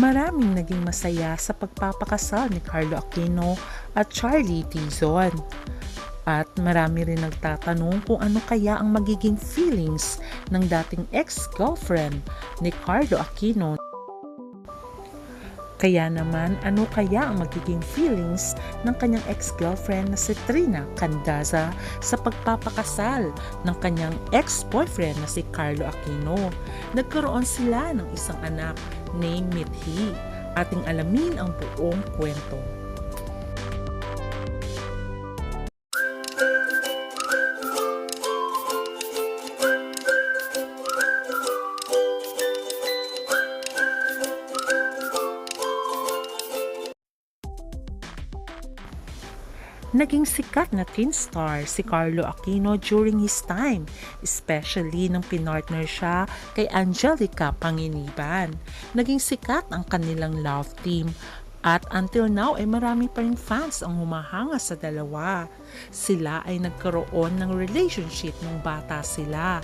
Maraming naging masaya sa pagpapakasal ni Carlo Aquino at Charlie Tizon. At marami rin nagtatanong kung ano kaya ang magiging feelings ng dating ex-girlfriend ni Carlo Aquino. Kaya naman, ano kaya ang magiging feelings ng kanyang ex-girlfriend na si Trina Candaza sa pagpapakasal ng kanyang ex-boyfriend na si Carlo Aquino? Nagkaroon sila ng isang anak named Mithi. Ating alamin ang buong kwento. Naging sikat na teen star si Carlo Aquino during his time, especially nang pinartner siya kay Angelica Panginiban. Naging sikat ang kanilang love team at until now ay marami pa rin fans ang humahanga sa dalawa. Sila ay nagkaroon ng relationship nung bata sila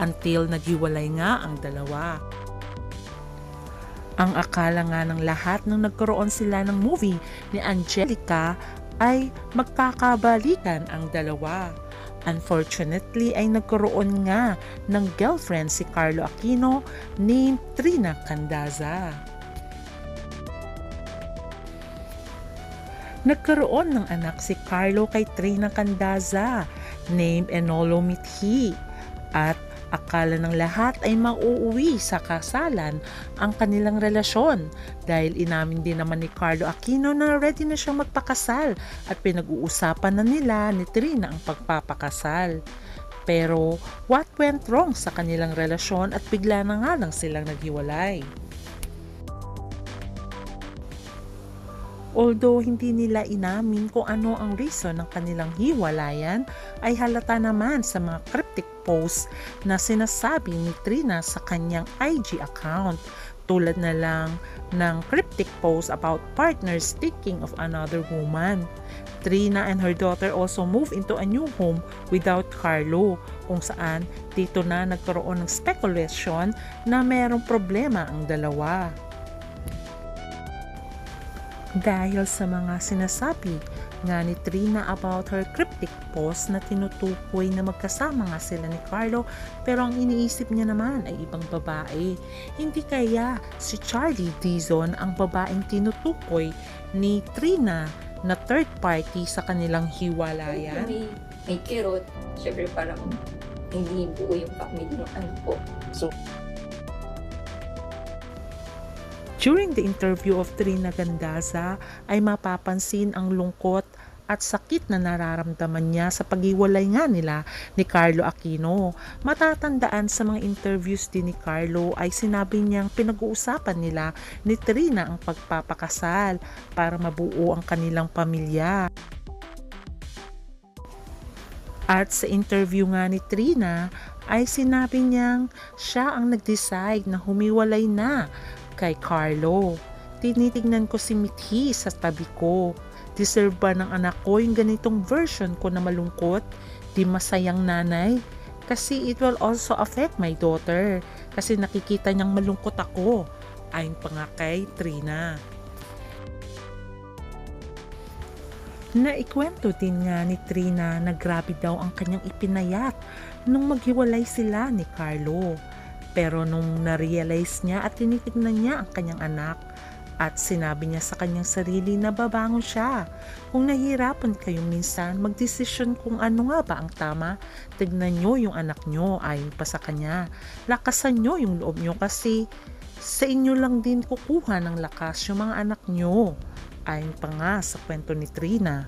until naghiwalay nga ang dalawa. Ang akala nga ng lahat nung nagkaroon sila ng movie ni Angelica ay magkakabalikan ang dalawa. Unfortunately ay nagkaroon nga ng girlfriend si Carlo Aquino named Trina Candaza. Nagkaroon ng anak si Carlo kay Trina Candaza named Enolo Mithi at Akala ng lahat ay mauuwi sa kasalan ang kanilang relasyon dahil inamin din naman ni Carlo Aquino na ready na siyang magpakasal at pinag-uusapan na nila ni Trina ang pagpapakasal. Pero what went wrong sa kanilang relasyon at bigla na nga lang silang naghiwalay? Although hindi nila inamin kung ano ang reason ng kanilang hiwalayan, ay halata naman sa mga cryptic posts na sinasabi ni Trina sa kanyang IG account tulad na lang ng cryptic post about partners thinking of another woman. Trina and her daughter also moved into a new home without Carlo kung saan dito na nagkaroon ng speculation na mayroong problema ang dalawa dahil sa mga sinasabi nga ni Trina about her cryptic post na tinutukoy na magkasama nga sila ni Carlo pero ang iniisip niya naman ay ibang babae. Hindi kaya si Charlie Dizon ang babaeng tinutukoy ni Trina na third party sa kanilang hiwalayan? May, may kirot. Siyempre parang hindi buo yung family ng anak ko. So, During the interview of Trina Gandaza ay mapapansin ang lungkot at sakit na nararamdaman niya sa paghiwalay nga nila ni Carlo Aquino. Matatandaan sa mga interviews din ni Carlo ay sinabi niyang pinag-uusapan nila ni Trina ang pagpapakasal para mabuo ang kanilang pamilya. At sa interview nga ni Trina ay sinabi niyang siya ang nag-decide na humiwalay na kay Carlo. Tinitignan ko si Mithi sa tabi ko. Deserve ba ng anak ko yung ganitong version ko na malungkot? Di masayang nanay? Kasi it will also affect my daughter. Kasi nakikita niyang malungkot ako. Ayon pa nga kay Trina. Naikwento din nga ni Trina na grabe daw ang kanyang ipinayat nung maghiwalay sila ni Carlo. Pero nung na-realize niya at tinitignan niya ang kanyang anak at sinabi niya sa kanyang sarili na babangon siya. Kung nahihirapan kayo minsan, magdesisyon kung ano nga ba ang tama, tignan nyo yung anak nyo ayon pa sa kanya. Lakasan nyo yung loob nyo kasi sa inyo lang din kukuha ng lakas yung mga anak nyo. Ayon pa nga sa kwento ni Trina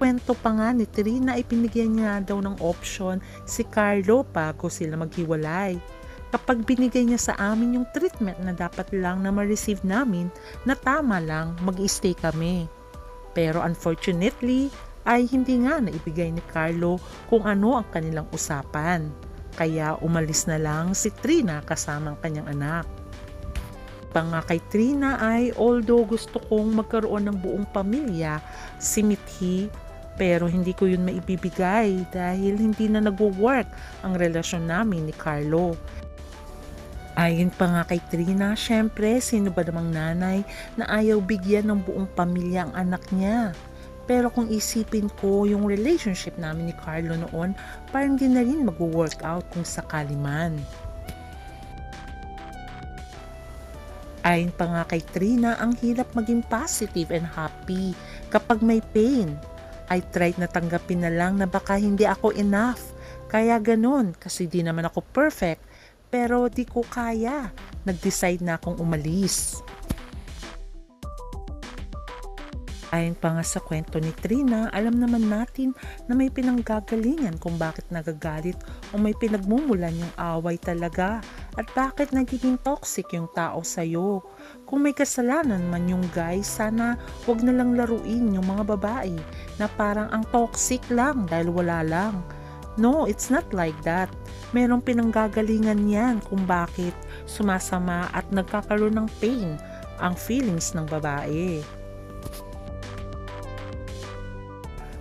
kwento pa nga ni Trina ay pinigyan niya daw ng option si Carlo bago sila maghiwalay kapag binigay niya sa amin yung treatment na dapat lang na ma-receive namin na tama lang mag-stay kami. Pero unfortunately ay hindi nga naibigay ni Carlo kung ano ang kanilang usapan. Kaya umalis na lang si Trina kasama ang kanyang anak. Pang kay Trina ay although gusto kong magkaroon ng buong pamilya, si Mithi pero hindi ko yun maibibigay dahil hindi na nagwo-work ang relasyon namin ni Carlo. Ayon pa nga kay Trina, syempre, sino ba namang nanay na ayaw bigyan ng buong pamilya ang anak niya? Pero kung isipin ko yung relationship namin ni Carlo noon, parang di na rin mag-work out kung sakali man. Ayon pa nga kay Trina, ang hirap maging positive and happy kapag may pain. I tried na tanggapin na lang na baka hindi ako enough. Kaya ganun, kasi di naman ako perfect pero di ko kaya. Nag-decide na akong umalis. Ayon pa nga sa kwento ni Trina, alam naman natin na may pinanggagalingan kung bakit nagagalit o may pinagmumulan yung away talaga at bakit nagiging toxic yung tao sa'yo. Kung may kasalanan man yung guy, sana wag na lang laruin yung mga babae na parang ang toxic lang dahil wala lang. No, it's not like that. Merong pinanggagalingan yan kung bakit sumasama at nagkakaroon ng pain ang feelings ng babae.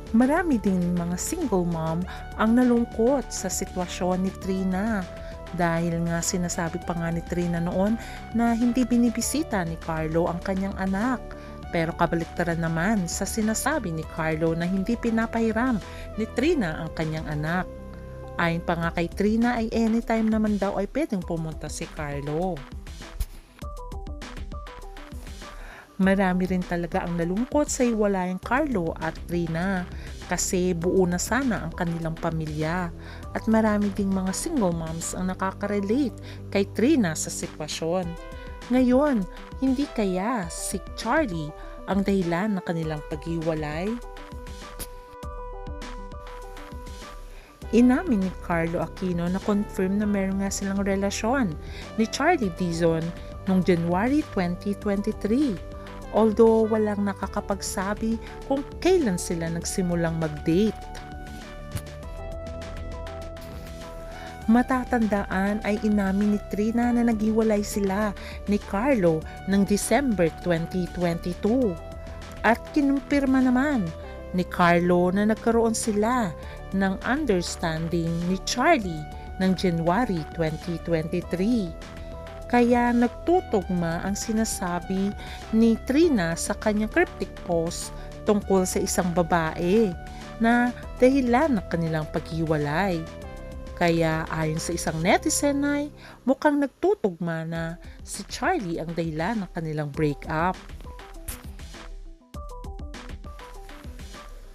Marami din mga single mom ang nalungkot sa sitwasyon ni Trina dahil nga sinasabi pa nga ni Trina noon na hindi binibisita ni Carlo ang kanyang anak. Pero kabaliktaran naman sa sinasabi ni Carlo na hindi pinapahiram ni Trina ang kanyang anak. Ayon pa nga kay Trina ay anytime naman daw ay pwedeng pumunta si Carlo. Marami rin talaga ang nalungkot sa iwalayang Carlo at Trina kasi buo na sana ang kanilang pamilya at marami ding mga single moms ang nakaka-relate kay Trina sa sitwasyon. Ngayon, hindi kaya si Charlie ang dahilan ng kanilang paghiwalay? Inamin ni Carlo Aquino na confirm na meron nga silang relasyon ni Charlie Dizon noong January 2023 although walang nakakapagsabi kung kailan sila nagsimulang mag-date. Matatandaan ay inamin ni Trina na naghiwalay sila ni Carlo ng December 2022 at kinumpirma naman ni Carlo na nagkaroon sila ng understanding ni Charlie ng January 2023 kaya nagtutugma ang sinasabi ni Trina sa kanyang cryptic post tungkol sa isang babae na dahilan ng kanilang paghiwalay. Kaya ayon sa isang netizen ay mukhang nagtutugma na si Charlie ang dahilan ng kanilang breakup.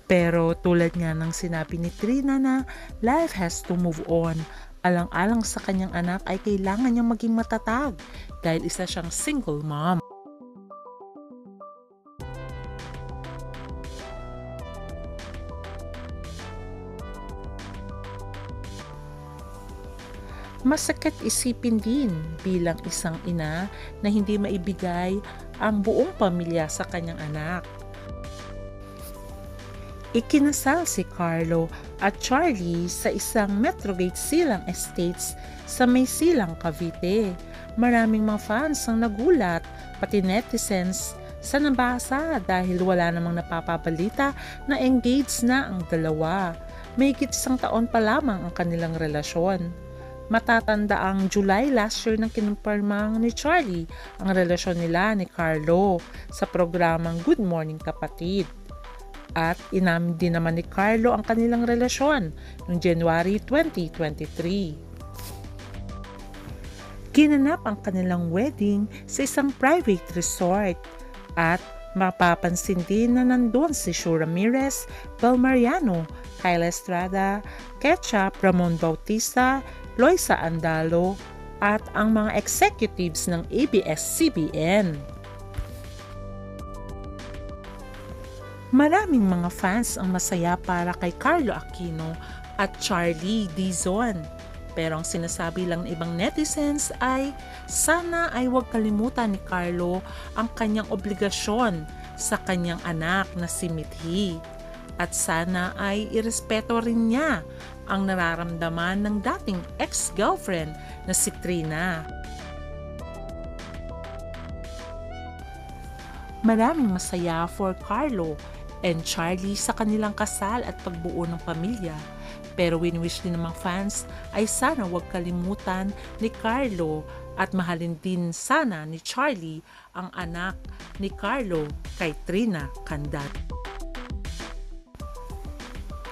Pero tulad nga ng sinabi ni Trina na life has to move on alang-alang sa kanyang anak ay kailangan niyang maging matatag dahil isa siyang single mom. Masakit isipin din bilang isang ina na hindi maibigay ang buong pamilya sa kanyang anak. Ikinasal si Carlo at Charlie sa isang Metrogate Silang Estates sa may Silang, Cavite. Maraming mga fans ang nagulat, pati netizens sa nabasa dahil wala namang napapabalita na engaged na ang dalawa. May isang taon pa lamang ang kanilang relasyon. Matatanda ang July last year nang kinumpirmang ni Charlie ang relasyon nila ni Carlo sa programang Good Morning Kapatid. At inamin din naman ni Carlo ang kanilang relasyon noong January 2023. Ginanap ang kanilang wedding sa isang private resort at mapapansin din na nandun si Shu Ramirez, Bel Mariano, Kyle Estrada, Ketchup, Ramon Bautista, Loisa Andalo, at ang mga executives ng ABS-CBN. Maraming mga fans ang masaya para kay Carlo Aquino at Charlie Dizon. Pero ang sinasabi lang ng ibang netizens ay sana ay huwag kalimutan ni Carlo ang kanyang obligasyon sa kanyang anak na si Mithi. At sana ay irespeto rin niya ang nararamdaman ng dating ex-girlfriend na si Trina. Maraming masaya for Carlo and Charlie sa kanilang kasal at pagbuo ng pamilya. Pero wini-wish din ng mga fans ay sana huwag kalimutan ni Carlo at mahalin din sana ni Charlie ang anak ni Carlo kay Trina Candat.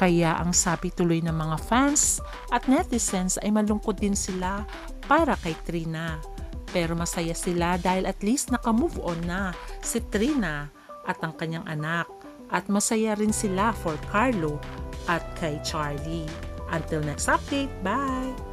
Kaya ang sabi tuloy ng mga fans at netizens ay malungkot din sila para kay Trina. Pero masaya sila dahil at least nakamove on na si Trina at ang kanyang anak. At masaya rin sila for Carlo at kay Charlie. Until next update, bye!